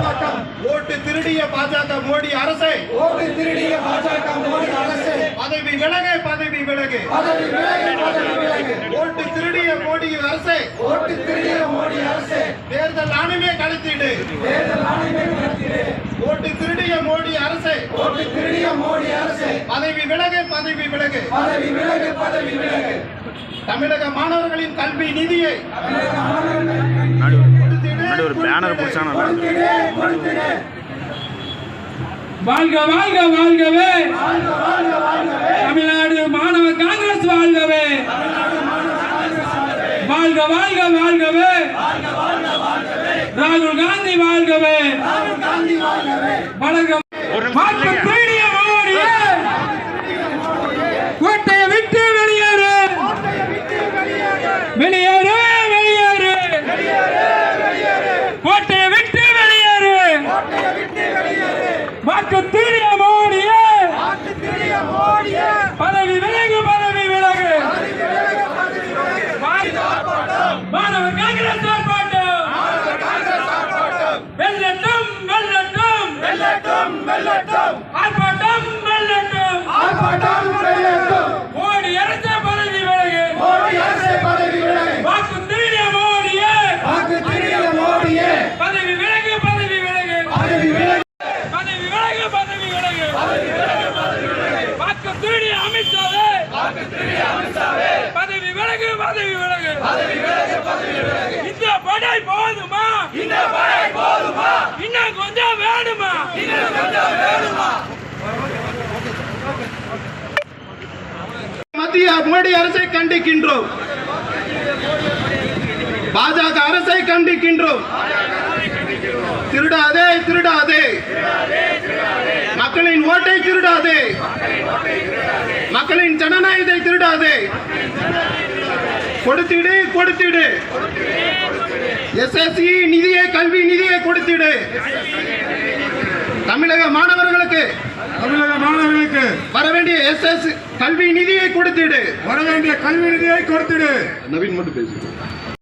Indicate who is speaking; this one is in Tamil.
Speaker 1: ஆர்ப்பாட்டம்
Speaker 2: ஓட்டு திருடிய பாஜக மோடி அரசை.
Speaker 1: ஓட்டு திருடிய பாஜக மோடி அரசு.
Speaker 2: பதவி விலகு பதவி விலகு.
Speaker 1: பதவி விலகு பதவி விலகு.
Speaker 2: ஓட்டு திருடிய மோடி அரசை.
Speaker 1: ஓட்டு திருடிய மோடி அரசு.
Speaker 2: தேர்தல் ஆணையமே கழித்திடு
Speaker 1: தேர்தல் ஆணையமே நடத்திடு
Speaker 2: ஓட்டு திருடிய மோடி அரசை.
Speaker 1: ஓட்டு திருடிய மோடி அரசு.
Speaker 2: பதவி விலகு பதவி விலகு.
Speaker 1: பதவி விலகு பதவி விலகு.
Speaker 2: தமிழக மாணவர்களின் கல்வி நிதியை கொடுத்திடு,
Speaker 3: முன்னாடி ஒரு பேனர் பிடிச்சானா
Speaker 4: வாழ்க வாழ்க வாழ்கவே
Speaker 1: வாழ்க வாழ்க வாழ்கவே.
Speaker 4: தமிழ்நாடு மாணவ காங்கிரஸ் வாழ்கவே. வாழ்க வாழ்க வாழ்கவே. ராகுல் காந்தி வாழ்கவே.
Speaker 1: ராகுல் காந்தி வாழ்கவே
Speaker 4: வணக்கம் மாற்று பீடிய மோடியே கோட்டையை விட்டு வெளியேறு வெளியேறு வெளியேறு கோட்டையை விட்டு வெளியேறு வாக்கு திருடிய மோடியே
Speaker 1: வாக்கு திருடிய மோடியே
Speaker 4: பதவி விலகு பதவி விலகு மாணவர் காங்கிரஸ் ஆர்ப்பாட்டம் வெல்லட்டும் வெல்லட்டும்
Speaker 1: வெல்லட்டும் வெல்லட்டும்
Speaker 4: ஆர்ப்பாட்டம். வெல்லட்டும்.
Speaker 1: ஆர்ப்பாட்டம் வெல்லட்டும்.
Speaker 4: மோடி அரச பதவி விலகு.
Speaker 1: மோடி அரசு பதவி விலகு.
Speaker 4: வாக்கு திருடிய மோடியே.
Speaker 1: வாக்கு திருடிய மோடியே.
Speaker 4: பதவி விலகு பதவி விலகு.
Speaker 1: பதவி விலகு.
Speaker 4: பதவி விலகு பதவி விலகு. வாக்கு திருடிய அமித்ஷாவே. பதவி விலகு பதவி விலகு. இந்த படை போதுமா? இந்த படை போதுமா? இன்னும் கொஞ்சம் வேணுமா இன்னும் கொஞ்சம் வேணுமா
Speaker 2: மத்திய மோடி அரசை கண்டிக்கின்றோம். பாஜக அரசை கண்டிக்கின்றோம். திருடாதே திருடாதே. மக்களின் ஓட்டை திருடாதே. மக்களின் ஜனநாயகத்தை திருடாதே. கொடுத்திடு கொடுத்திடு. எஸ்எஸ்சி நிதியை கல்வி நிதியை கொடுத்திடு. தமிழக மாணவர்களுக்கு
Speaker 5: தமிழக மாணவர்களுக்கு
Speaker 2: வர வேண்டிய எஸ்எஸ் கல்வி நிதியை கொடுத்திடு.
Speaker 5: வர வேண்டிய கல்வி நிதியை கொடுத்திடு.
Speaker 2: நவீன் மட்டும் பேசு.